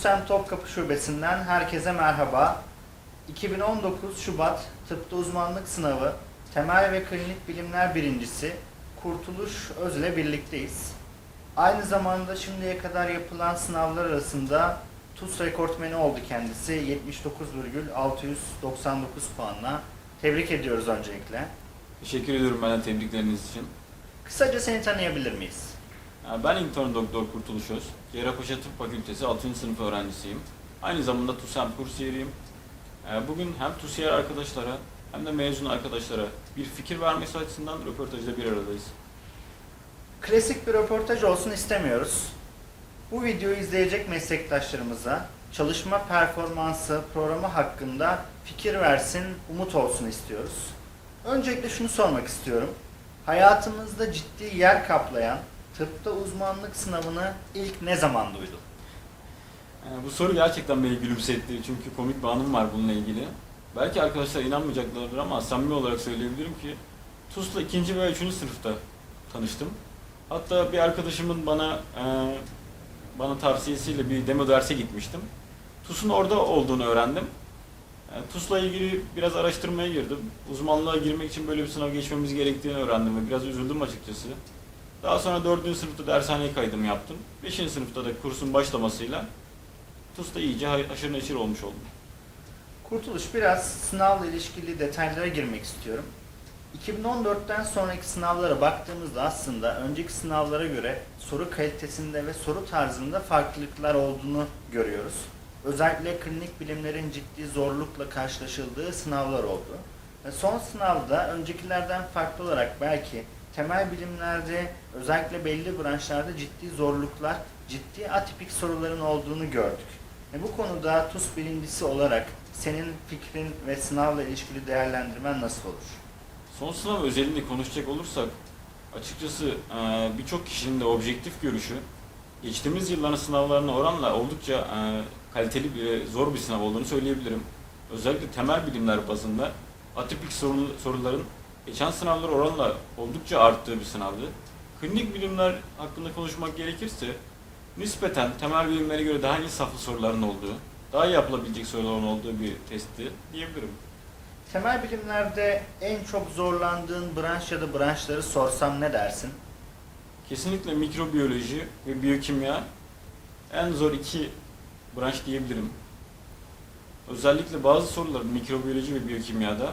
TUSEM Topkapı Şubesi'nden herkese merhaba. 2019 Şubat Tıpta Uzmanlık Sınavı Temel ve Klinik Bilimler Birincisi Kurtuluş Öz'le birlikteyiz. Aynı zamanda şimdiye kadar yapılan sınavlar arasında TUS rekortmeni oldu kendisi 79,699 puanla. Tebrik ediyoruz öncelikle. Teşekkür ediyorum bana tebrikleriniz için. Kısaca seni tanıyabilir miyiz? Yani Ben intern doktor Kurtuluş Öz. Cerrahpaşa Tıp Fakültesi 6. sınıf öğrencisiyim. Aynı zamanda TUSEM kursiyeriyim. Ee, Bugün hem TUSİyer arkadaşlara hem de mezun arkadaşlara bir fikir vermesi açısından röportajda bir aradayız. Klasik bir röportaj olsun istemiyoruz. Bu videoyu izleyecek meslektaşlarımıza çalışma performansı programı hakkında fikir versin, umut olsun istiyoruz. Öncelikle şunu sormak istiyorum. Hayatımızda ciddi yer kaplayan tıpta uzmanlık sınavını ilk ne zaman duydun? Ee, Bu soru gerçekten beni gülümsetti çünkü komik bir anım var bununla ilgili. Belki arkadaşlar inanmayacaklardır ama samimi olarak söyleyebilirim ki TUS'la 2. ve 3. sınıfta tanıştım. Hatta bir arkadaşımın bana e, bana tavsiyesiyle bir demo derse gitmiştim. TUS'un orada olduğunu öğrendim. E, TUS'la ilgili biraz araştırmaya girdim. Uzmanlığa girmek için böyle bir sınav geçmemiz gerektiğini öğrendim ve biraz üzüldüm açıkçası. Daha sonra 4. sınıfta dershaneye kaydımı yaptım. 5. sınıfta da kursun başlamasıyla TUS'ta iyice haşır neşir olmuş oldum. Kurtuluş biraz sınavla ilişkili detaylara girmek istiyorum. 2014'ten sonraki sınavlara baktığımızda aslında önceki sınavlara göre soru kalitesinde ve soru tarzında farklılıklar olduğunu görüyoruz. Özellikle klinik bilimlerin ciddi zorlukla karşılaşıldığı sınavlar oldu. Son sınavda öncekilerden farklı olarak belki temel bilimlerde özellikle belli branşlarda ciddi zorluklar, ciddi atipik soruların olduğunu gördük. E bu konuda TUS birincisi olarak senin fikrin ve sınavla ilişkili değerlendirmen nasıl olur? Son sınav özelinde konuşacak olursak açıkçası eee, birçok kişinin de objektif görüşü geçtiğimiz yılların sınavlarına oranla oldukça eee, kaliteli ve zor bir sınav olduğunu söyleyebilirim. Özellikle temel bilimler bazında atipik soru- soruların geçen sınavlar oranla oldukça arttığı bir sınavdı. Klinik bilimler hakkında konuşmak gerekirse nispeten temel bilimlere göre daha insaflı soruların olduğu, daha iyi yapılabilecek soruların olduğu bir testti diyebilirim. Temel bilimlerde en çok zorlandığın branş ya da branşları sorsam ne dersin? Kesinlikle mikrobiyoloji ve biyokimya en zor iki branş diyebilirim. Özellikle bazı sorular mikrobiyoloji ve biyokimyada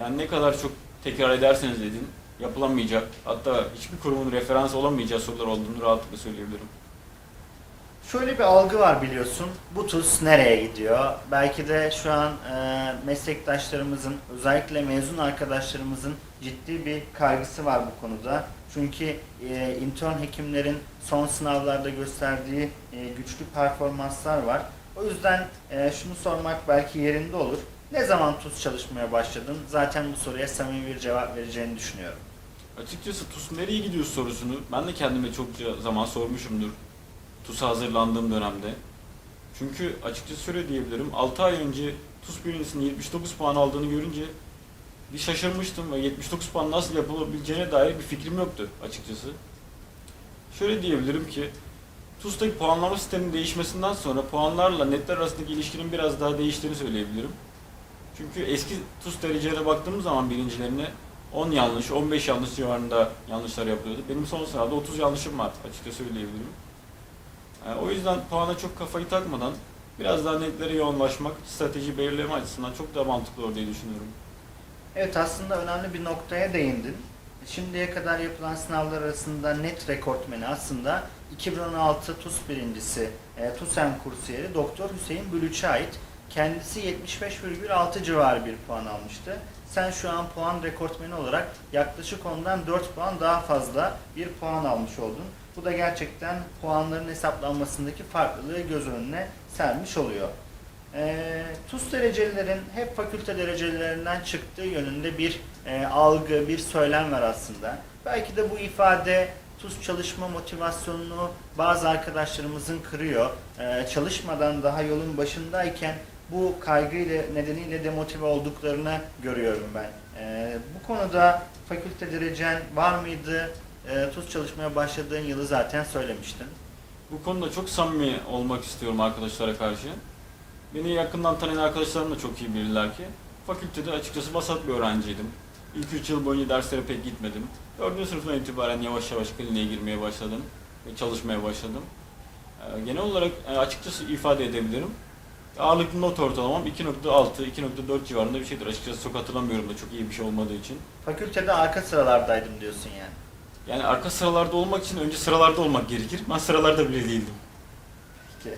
yani ne kadar çok tekrar ederseniz edin yapılamayacak hatta hiçbir kurumun referans olamayacağı sorular olduğunu rahatlıkla söyleyebilirim. Şöyle bir algı var biliyorsun. Bu TUS nereye gidiyor? Belki de şu an e, meslektaşlarımızın, özellikle mezun arkadaşlarımızın ciddi bir kaygısı var bu konuda. Çünkü e, intern hekimlerin son sınavlarda gösterdiği e, güçlü performanslar var. O yüzden e, şunu sormak belki yerinde olur. Ne zaman TUS çalışmaya başladın? Zaten bu soruya samimi bir cevap vereceğini düşünüyorum. Açıkçası TUS nereye gidiyor sorusunu ben de kendime çokça zaman sormuşumdur. TUS'a hazırlandığım dönemde. Çünkü açıkçası şöyle diyebilirim. 6 ay önce TUS birincisinin 79 puan aldığını görünce bir şaşırmıştım ve 79 puan nasıl yapılabileceğine dair bir fikrim yoktu açıkçası. Şöyle diyebilirim ki TUS'taki puanlama sisteminin değişmesinden sonra puanlarla netler arasındaki ilişkinin biraz daha değiştiğini söyleyebilirim. Çünkü eski TUS derecelerine baktığımız zaman birincilerine 10 yanlış, 15 yanlış civarında yanlışlar yapıyordu. Benim son sınavda 30 yanlışım var açıkça söyleyebilirim. Ee, o yüzden puana çok kafayı takmadan biraz daha netlere yoğunlaşmak, strateji belirleme açısından çok daha mantıklı olur diye düşünüyorum. Evet aslında önemli bir noktaya değindin. Şimdiye kadar yapılan sınavlar arasında net rekortmeni aslında 2016 TUS birincisi e, TUSEM kursiyeri Doktor Hüseyin Bülüç'e ait. Kendisi 75,6 civarı bir puan almıştı. Sen şu an puan rekortmeni olarak yaklaşık ondan 4 puan daha fazla bir puan almış oldun. Bu da gerçekten puanların hesaplanmasındaki farklılığı göz önüne sermiş oluyor. E, TUS derecelilerin hep fakülte derecelerinden çıktığı yönünde bir e, algı, bir söylem var aslında. Belki de bu ifade TUS çalışma motivasyonunu bazı arkadaşlarımızın kırıyor. E, çalışmadan daha yolun başındayken bu kaygıyla nedeniyle demotive olduklarını görüyorum ben. E, bu konuda fakülte derecen var mıydı? E, TUS çalışmaya başladığın yılı zaten söylemiştin. Bu konuda çok samimi olmak istiyorum arkadaşlara karşı. Beni yakından tanıyan arkadaşlarım da çok iyi bilirler ki fakültede açıkçası vasat bir öğrenciydim. İlk 3 yıl boyunca derslere pek gitmedim. 4. sınıftan itibaren yavaş yavaş kliniğe girmeye başladım ve çalışmaya başladım. Ee, Genel olarak e, açıkçası ifade edebilirim. Ağırlıklı not ortalamam 2.6, 2.4 civarında bir şeydir. Açıkçası çok hatırlamıyorum da çok iyi bir şey olmadığı için. Fakültede arka sıralardaydım diyorsun yani. Yani arka sıralarda olmak için önce sıralarda olmak gerekir. Ben sıralarda bile değildim. Peki.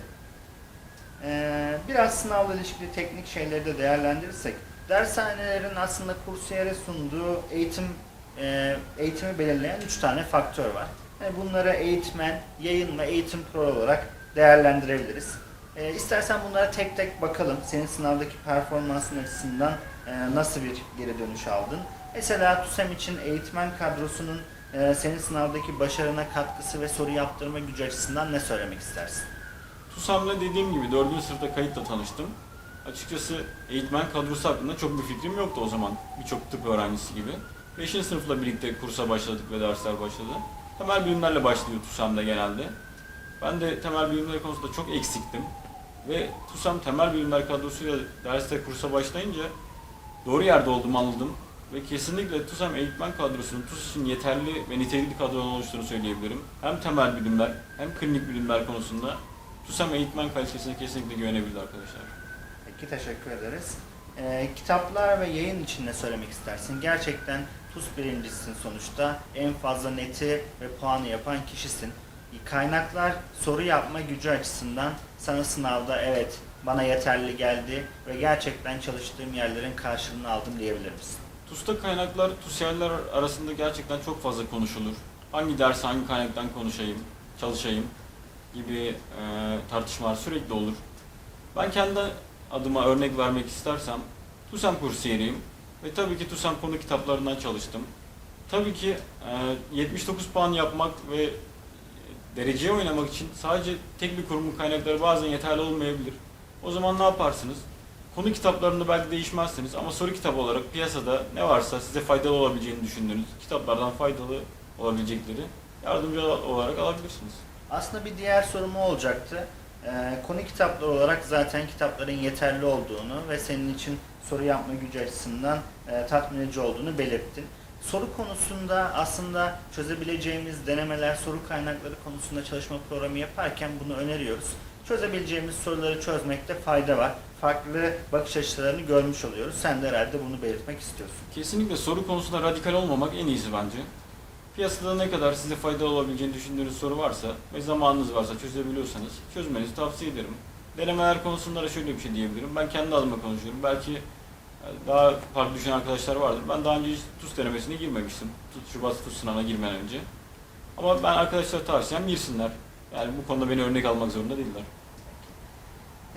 Ee, biraz sınavla ilişkili teknik şeyleri de değerlendirirsek, dershanelerin aslında kursiyere sunduğu eğitim e, eğitimi belirleyen üç tane faktör var. Yani bunları eğitmen, yayın ve eğitim kural olarak değerlendirebiliriz. Ee, istersen bunlara tek tek bakalım. Senin sınavdaki performansın açısından e, nasıl bir geri dönüş aldın? Mesela TUSEM için eğitmen kadrosunun e, senin sınavdaki başarına katkısı ve soru yaptırma gücü açısından ne söylemek istersin? TUSAM'la dediğim gibi 4. sınıfta kayıtla tanıştım. Açıkçası eğitmen kadrosu hakkında çok bir fikrim yoktu o zaman. Birçok tıp öğrencisi gibi. 5. sınıfla birlikte kursa başladık ve dersler başladı. Temel bilimlerle başlıyor TUSAM'da genelde. Ben de temel bilimler konusunda çok eksiktim. Ve TUSAM temel bilimler kadrosuyla derste kursa başlayınca doğru yerde olduğumu anladım. Ve kesinlikle TUSAM eğitmen kadrosunun TUS için yeterli ve nitelikli kadronun oluştuğunu söyleyebilirim. Hem temel bilimler hem klinik bilimler konusunda TUSAM eğitmen kalitesine kesinlikle güvenebilir arkadaşlar. Peki teşekkür ederiz. Ee, kitaplar ve yayın için ne söylemek istersin? Gerçekten TUS birincisisin sonuçta. En fazla neti ve puanı yapan kişisin. Kaynaklar soru yapma gücü açısından sana sınavda evet bana yeterli geldi ve gerçekten çalıştığım yerlerin karşılığını aldım diyebilir misin? TUS'ta kaynaklar, TUSYER'ler arasında gerçekten çok fazla konuşulur. Hangi ders hangi kaynaktan konuşayım, çalışayım gibi e, tartışmalar sürekli olur. Ben kendi adıma örnek vermek istersem TUSEM kursiyeriyim ve tabii ki TUSEM konu kitaplarından çalıştım. Tabii ki e, 79 puan yapmak ve dereceye oynamak için sadece tek bir kurumun kaynakları bazen yeterli olmayabilir. O zaman ne yaparsınız? Konu kitaplarında belki değişmezsiniz ama soru kitabı olarak piyasada ne varsa size faydalı olabileceğini düşündüğünüz kitaplardan faydalı olabilecekleri yardımcı olarak alabilirsiniz. Aslında bir diğer sorum olacaktı. Ee, konu kitapları olarak zaten kitapların yeterli olduğunu ve senin için soru yapma gücü açısından e, tatmin edici olduğunu belirttin. Soru konusunda aslında çözebileceğimiz denemeler, soru kaynakları konusunda çalışma programı yaparken bunu öneriyoruz. Çözebileceğimiz soruları çözmekte fayda var. Farklı bakış açılarını görmüş oluyoruz. Sen de herhalde bunu belirtmek istiyorsun. Kesinlikle soru konusunda radikal olmamak en iyisi bence. Piyasada ne kadar size faydalı olabileceğini düşündüğünüz soru varsa ve zamanınız varsa çözebiliyorsanız çözmenizi tavsiye ederim. Denemeler konusunda da şöyle bir şey diyebilirim. Ben kendi adıma konuşuyorum. Belki daha farklı düşünen arkadaşlar vardır. Ben daha önce hiç TUS denemesine girmemiştim. Şubat TUS sınavına girmeden önce. Ama ben arkadaşlara tavsiyem girsinler. Yani bu konuda beni örnek almak zorunda değiller.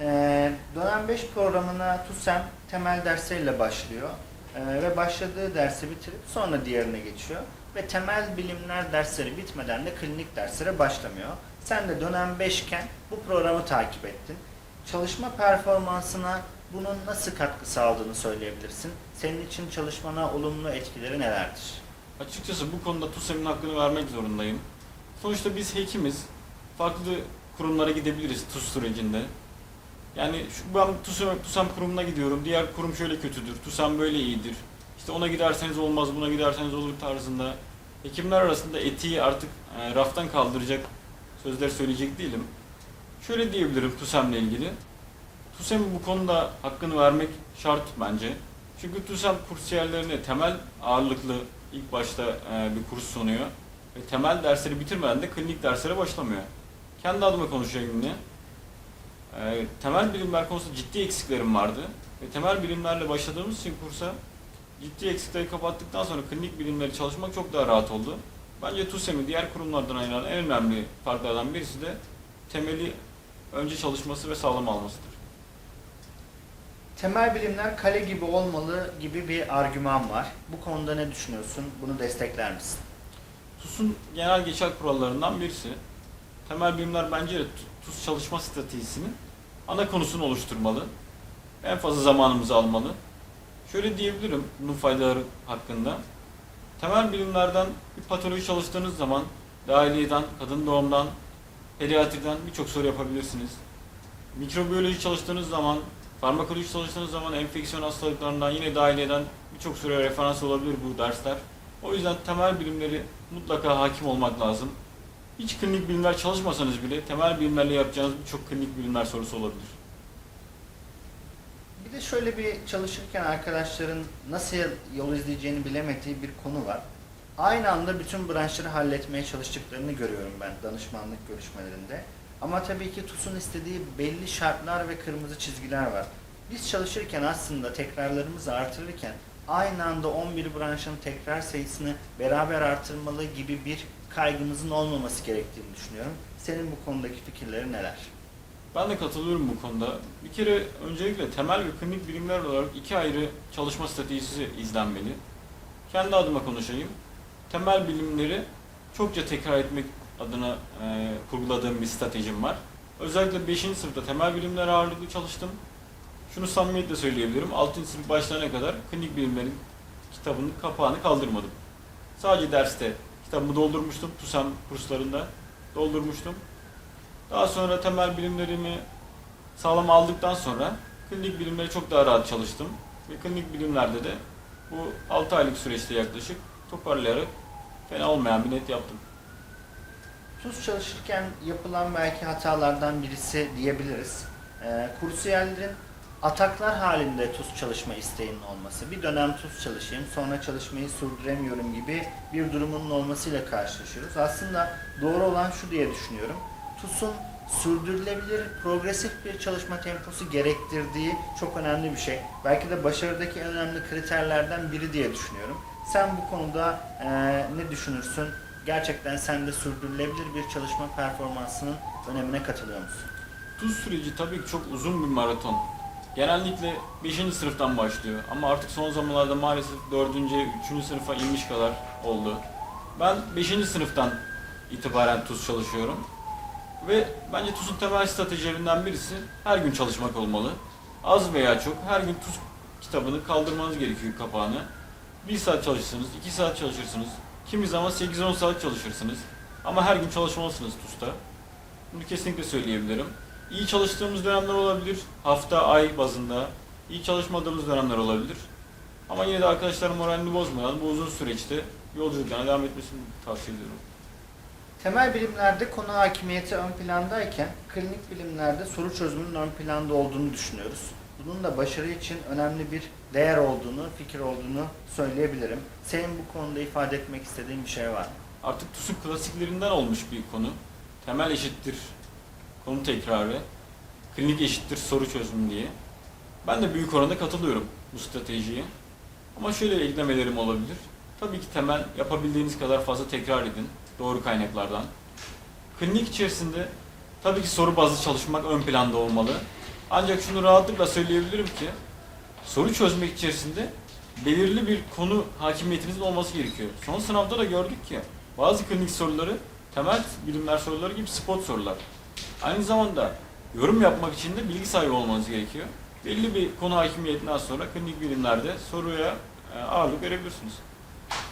Ee, dönem 5 programına TUSEM temel dersleriyle başlıyor. Ee, ve başladığı dersi bitirip sonra diğerine geçiyor. Ve temel bilimler dersleri bitmeden de klinik derslere başlamıyor. Sen de dönem 5 iken bu programı takip ettin. Çalışma performansına bunun nasıl katkı sağladığını söyleyebilirsin. Senin için çalışmana olumlu etkileri nelerdir? Açıkçası bu konuda TUSEM'in hakkını vermek zorundayım. Sonuçta biz hekimiz. Farklı kurumlara gidebiliriz TUS sürecinde. Yani şu, ben TUSEM, TUSEM kurumuna gidiyorum. Diğer kurum şöyle kötüdür. TUSEM böyle iyidir. İşte ona giderseniz olmaz, buna giderseniz olur tarzında. Hekimler arasında etiği artık e, raftan kaldıracak sözler söyleyecek değilim. Şöyle diyebilirim TUSEM'le ilgili. TUSEM'in bu konuda hakkını vermek şart bence. Çünkü TUSEM kursiyerlerine temel ağırlıklı ilk başta e, bir kurs sunuyor. Ve temel dersleri bitirmeden de klinik derslere başlamıyor. Kendi adıma konuşayım yine. E, temel bilimler konusunda ciddi eksiklerim vardı. Ve temel bilimlerle başladığımız için kursa ciddi eksikleri kapattıktan sonra klinik bilimleri çalışmak çok daha rahat oldu. Bence TUSEM'i diğer kurumlardan ayıran en önemli farklardan birisi de temeli önce çalışması ve sağlam almasıdır. Temel bilimler kale gibi olmalı gibi bir argüman var. Bu konuda ne düşünüyorsun? Bunu destekler misin? TUS'un genel geçer kurallarından birisi. Temel bilimler bence de TUS çalışma stratejisinin ana konusunu oluşturmalı. En fazla zamanımızı almalı. Şöyle diyebilirim bunun faydaları hakkında. Temel bilimlerden bir patoloji çalıştığınız zaman dahiliyeden, kadın doğumdan pediatriden birçok soru yapabilirsiniz. Mikrobiyoloji çalıştığınız zaman, farmakoloji çalıştığınız zaman enfeksiyon hastalıklarından yine dahil eden birçok soruya referans olabilir bu dersler. O yüzden temel bilimleri mutlaka hakim olmak lazım. Hiç klinik bilimler çalışmasanız bile temel bilimlerle yapacağınız birçok klinik bilimler sorusu olabilir. Bir de şöyle bir çalışırken arkadaşların nasıl yol izleyeceğini bilemediği bir konu var. Aynı anda bütün branşları halletmeye çalıştıklarını görüyorum ben danışmanlık görüşmelerinde. Ama tabii ki TUS'un istediği belli şartlar ve kırmızı çizgiler var. Biz çalışırken aslında tekrarlarımızı artırırken aynı anda 11 branşın tekrar sayısını beraber artırmalı gibi bir kaygımızın olmaması gerektiğini düşünüyorum. Senin bu konudaki fikirleri neler? Ben de katılıyorum bu konuda. Bir kere öncelikle temel ve klinik bilimler olarak iki ayrı çalışma stratejisi izlenmeli. Kendi adıma konuşayım. Temel bilimleri çokça tekrar etmek adına e, kurguladığım bir stratejim var. Özellikle 5. sınıfta temel bilimler ağırlıklı çalıştım. Şunu samimiyetle söyleyebilirim. 6. sınıf başlarına kadar klinik bilimlerin kitabının kapağını kaldırmadım. Sadece derste kitabımı doldurmuştum. TUSAM kurslarında doldurmuştum. Daha sonra temel bilimlerimi sağlam aldıktan sonra klinik bilimleri çok daha rahat çalıştım. Ve klinik bilimlerde de bu 6 aylık süreçte yaklaşık toparlayarak fena olmayan bir net yaptım. TUS çalışırken yapılan belki hatalardan birisi diyebiliriz. Ee, kursiyerlerin ataklar halinde TUS çalışma isteğinin olması. Bir dönem TUS çalışayım, sonra çalışmayı sürdüremiyorum gibi bir durumunun olmasıyla karşılaşıyoruz. Aslında doğru olan şu diye düşünüyorum. TUS'un sürdürülebilir, progresif bir çalışma temposu gerektirdiği çok önemli bir şey. Belki de başarıdaki en önemli kriterlerden biri diye düşünüyorum. Sen bu konuda eee, ne düşünürsün? Gerçekten sen de sürdürülebilir bir çalışma performansının önemine katılıyor musun? TUS süreci tabii ki çok uzun bir maraton. Genellikle 5. sınıftan başlıyor ama artık son zamanlarda maalesef 4. 3. sınıfa inmiş kadar oldu. Ben 5. sınıftan itibaren TUS çalışıyorum. Ve bence TUS'un temel stratejilerinden birisi her gün çalışmak olmalı. Az veya çok her gün TUS kitabını kaldırmanız gerekiyor kapağını. 1 saat çalışırsınız, 2 saat çalışırsınız. Kimi zaman 8-10 saat çalışırsınız. Ama her gün çalışmalısınız TUS'ta. Bunu kesinlikle söyleyebilirim. İyi çalıştığımız dönemler olabilir. Hafta, ay bazında. İyi çalışmadığımız dönemler olabilir. Ama yine de arkadaşların moralini bozmadan bu uzun süreçte yolculuklarına devam etmesini tavsiye ediyorum. Temel bilimlerde konu hakimiyeti ön plandayken klinik bilimlerde soru çözümünün ön planda olduğunu düşünüyoruz. Bunun da başarı için önemli bir değer olduğunu, fikir olduğunu söyleyebilirim. Senin bu konuda ifade etmek istediğin bir şey var mı? Artık TUS'un klasiklerinden olmuş bir konu. Temel eşittir konu tekrarı, klinik eşittir soru çözümü diye. Ben de büyük oranda katılıyorum bu stratejiye. Ama şöyle eklemelerim olabilir. Tabii ki temel yapabildiğiniz kadar fazla tekrar edin doğru kaynaklardan. Klinik içerisinde tabii ki soru bazlı çalışmak ön planda olmalı. Ancak şunu rahatlıkla söyleyebilirim ki soru çözmek içerisinde belirli bir konu hakimiyetinizin olması gerekiyor. Son sınavda da gördük ki bazı klinik soruları temel bilimler soruları gibi spot sorular. Aynı zamanda yorum yapmak için de bilgi sahibi olmanız gerekiyor. Belli bir konu hakimiyetinden sonra klinik bilimlerde soruya e, ağırlık verebilirsiniz.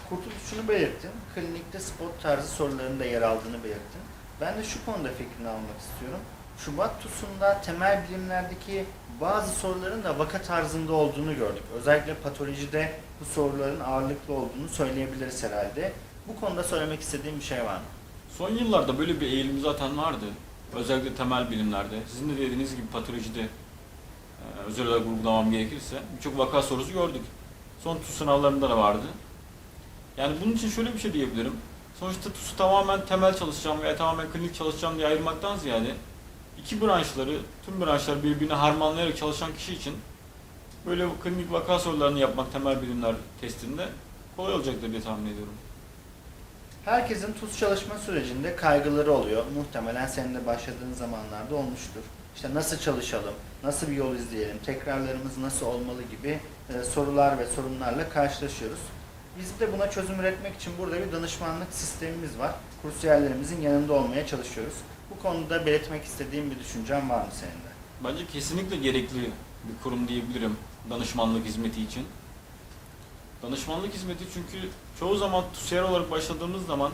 Kurtuluş şunu belirttin. Klinikte spot tarzı soruların da yer aldığını belirttin. Ben de şu konuda fikrini almak istiyorum. Şubat TUS'unda temel bilimlerdeki bazı soruların da vaka tarzında olduğunu gördük. Özellikle patolojide bu soruların ağırlıklı olduğunu söyleyebiliriz herhalde. Bu konuda söylemek istediğim bir şey var mı? Son yıllarda böyle bir eğilim zaten vardı. Özellikle temel bilimlerde. Sizin de dediğiniz gibi patolojide e, özel olarak vurgulamam gerekirse birçok vaka sorusu gördük. Son TUS sınavlarında da vardı. Yani bunun için şöyle bir şey diyebilirim. Sonuçta TUS'u tamamen temel çalışacağım veya tamamen klinik çalışacağım diye ayırmaktan ziyade iki branşları, tüm branşları birbirine harmanlayarak çalışan kişi için böyle klinik vaka sorularını yapmak temel bilimler testinde kolay olacaktır diye tahmin ediyorum. Herkesin TUS çalışma sürecinde kaygıları oluyor. Muhtemelen senin de başladığın zamanlarda olmuştur. İşte nasıl çalışalım, nasıl bir yol izleyelim, tekrarlarımız nasıl olmalı gibi e, sorular ve sorunlarla karşılaşıyoruz. Biz de buna çözüm üretmek için burada bir danışmanlık sistemimiz var. Kursiyerlerimizin yanında olmaya çalışıyoruz. Bu konuda belirtmek istediğim bir düşüncen var mı senin de? Bence kesinlikle gerekli bir kurum diyebilirim danışmanlık hizmeti için. Danışmanlık hizmeti çünkü çoğu zaman TUSER olarak başladığımız zaman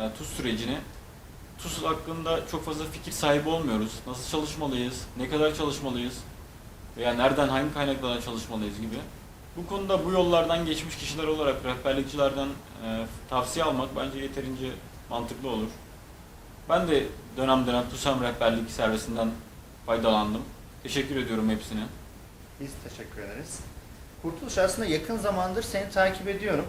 e, TUS sürecine TUS hakkında çok fazla fikir sahibi olmuyoruz. Nasıl çalışmalıyız, ne kadar çalışmalıyız veya nereden, hangi kaynaklardan çalışmalıyız gibi. Bu konuda bu yollardan geçmiş kişiler olarak rehberlikçilerden e, tavsiye almak bence yeterince mantıklı olur. Ben de dönem dönem TUSAM rehberlik servisinden faydalandım. Teşekkür ediyorum hepsine. Biz teşekkür ederiz. Kurtuluş aslında yakın zamandır seni takip ediyorum.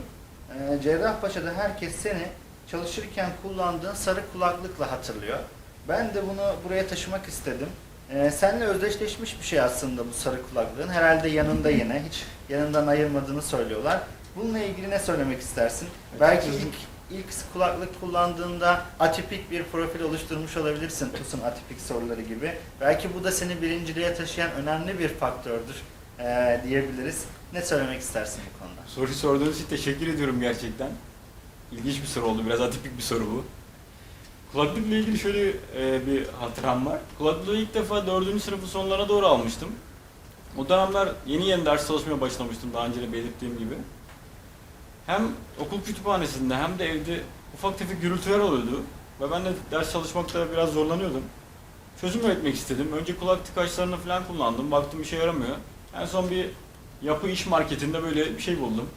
Ee, Cerrahpaşa'da herkes seni çalışırken kullandığın sarı kulaklıkla hatırlıyor. Ben de bunu buraya taşımak istedim. Ee, seninle özdeşleşmiş bir şey aslında bu sarı kulaklığın. Herhalde yanında yine. Hiç yanından ayırmadığını söylüyorlar. Bununla ilgili ne söylemek istersin? Belki ilk ilk kulaklık kullandığında atipik bir profil oluşturmuş olabilirsin TUS'un atipik soruları gibi. Belki bu da seni birinciliğe taşıyan önemli bir faktördür eee, diyebiliriz. Ne söylemek istersin bu konuda? Soruyu sorduğunuz için teşekkür ediyorum gerçekten. İlginç bir soru oldu, biraz atipik bir soru bu. Kulaklıkla ilgili şöyle e, bir hatıram var. Kulaklığı ilk defa 4. sınıfın sonlarına doğru almıştım. O dönemler yeni yeni ders çalışmaya başlamıştım daha önce de belirttiğim gibi. Hem okul kütüphanesinde hem de evde ufak tefek gürültüler oluyordu. Ve ben de ders çalışmakta biraz zorlanıyordum. Çözüm üretmek istedim. Önce kulak tıkaçlarını falan kullandım. Baktım işe yaramıyor. En son bir yapı iş marketinde böyle bir şey buldum.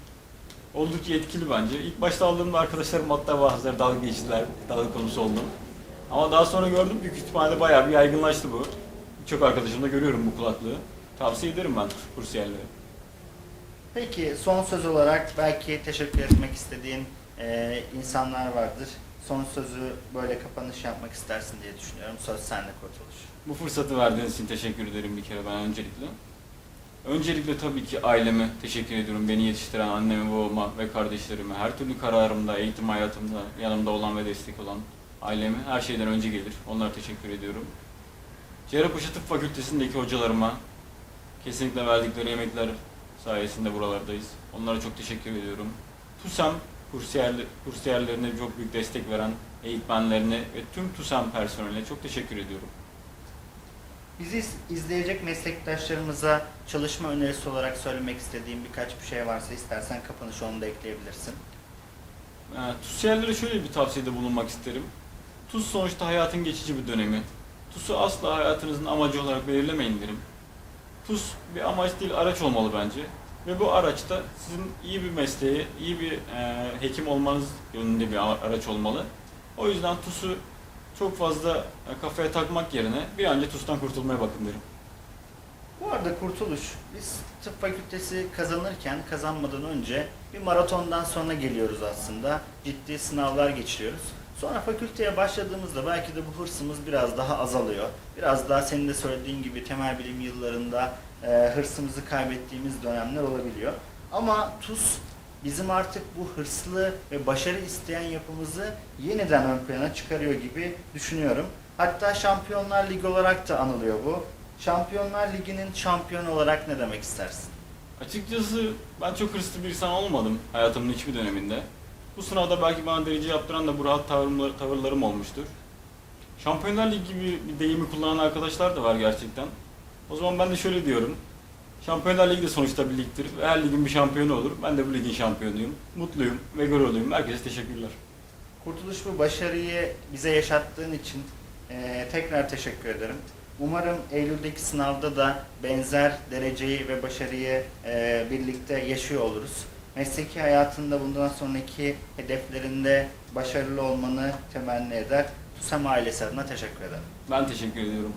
Oldukça etkili bence. İlk başta aldığımda arkadaşlarım hatta bazıları dalga geçtiler, dalga konusu oldum. Ama daha sonra gördüm ki kütüphanede bayağı bir yaygınlaştı bu. Çok arkadaşımda görüyorum bu kulaklığı. Tavsiye ederim ben kursiyerlere. Peki son söz olarak belki teşekkür etmek istediğin eee, insanlar vardır. Son sözü böyle kapanış yapmak istersin diye düşünüyorum. Söz sende Kurtuluş. Bu fırsatı verdiğiniz için teşekkür ederim bir kere ben öncelikle. Öncelikle tabii ki aileme teşekkür ediyorum. Beni yetiştiren anneme, babama ve kardeşlerime, her türlü kararımda, eğitim hayatımda yanımda olan ve destek olan aileme her şeyden önce gelir. Onlara teşekkür ediyorum. Cerrahpaşa Tıp Fakültesindeki hocalarıma kesinlikle verdikleri yemekler sayesinde buralardayız. Onlara çok teşekkür ediyorum. TUSAM kursiyerli, kursiyerlerine çok büyük destek veren eğitmenlerine ve tüm TUSAM personeline çok teşekkür ediyorum. Bizi iz- izleyecek meslektaşlarımıza çalışma önerisi olarak söylemek istediğim birkaç bir şey varsa istersen kapanış onu da ekleyebilirsin. Ee, TUS'yerlere şöyle bir tavsiyede bulunmak isterim. TUS sonuçta hayatın geçici bir dönemi. TUS'u asla hayatınızın amacı olarak belirlemeyin derim. TUS bir amaç değil, araç olmalı bence. Ve bu araçta sizin iyi bir mesleğe, iyi bir e, hekim olmanız yönünde bir araç olmalı. O yüzden TUS'u çok fazla e, kafaya takmak yerine bir an önce TUS'tan kurtulmaya bakın derim. Bu arada Kurtuluş, biz tıp fakültesi kazanırken, kazanmadan önce bir maratondan sonra geliyoruz aslında. Ciddi sınavlar geçiriyoruz. Sonra fakülteye başladığımızda belki de bu hırsımız biraz daha azalıyor. Biraz daha senin de söylediğin gibi temel bilim yıllarında e, hırsımızı kaybettiğimiz dönemler olabiliyor. Ama TUS bizim artık bu hırslı ve başarı isteyen yapımızı yeniden ön plana çıkarıyor gibi düşünüyorum. Hatta Şampiyonlar Ligi olarak da anılıyor bu. Şampiyonlar Ligi'nin şampiyonu olarak ne demek istersin? Açıkçası ben çok hırslı bir insan olmadım hayatımın hiçbir döneminde. Bu sınavda belki bana derece yaptıran da bu rahat tavırlar, tavırlarım olmuştur. Şampiyonlar Ligi gibi bir deyimi kullanan arkadaşlar da var gerçekten. O zaman ben de şöyle diyorum. Şampiyonlar Ligi de sonuçta bir ligdir her ligin bir şampiyonu olur. Ben de bu ligin şampiyonuyum. Mutluyum ve gururluyum. Herkese teşekkürler. Kurtuluş bu başarıyı bize yaşattığın için eee, tekrar teşekkür ederim. Umarım Eylül'deki sınavda da benzer dereceyi ve başarıyı eee, birlikte yaşıyor oluruz. Mesleki hayatında bundan sonraki hedeflerinde başarılı olmanı temenni eder. TUSAM ailesi adına teşekkür ederim. Ben teşekkür ediyorum.